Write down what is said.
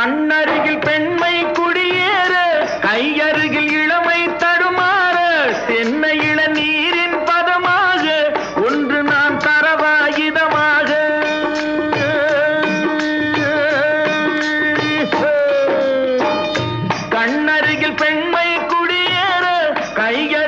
கண்ணருகில் பெண்மை குடியேற கையருகில் இளமை தடுமாற தென்னை இள நீரின் பதமாக ஒன்று நான் தரவாயுதமாக. கண்ணருகில் பெண்மை குடியேற கைய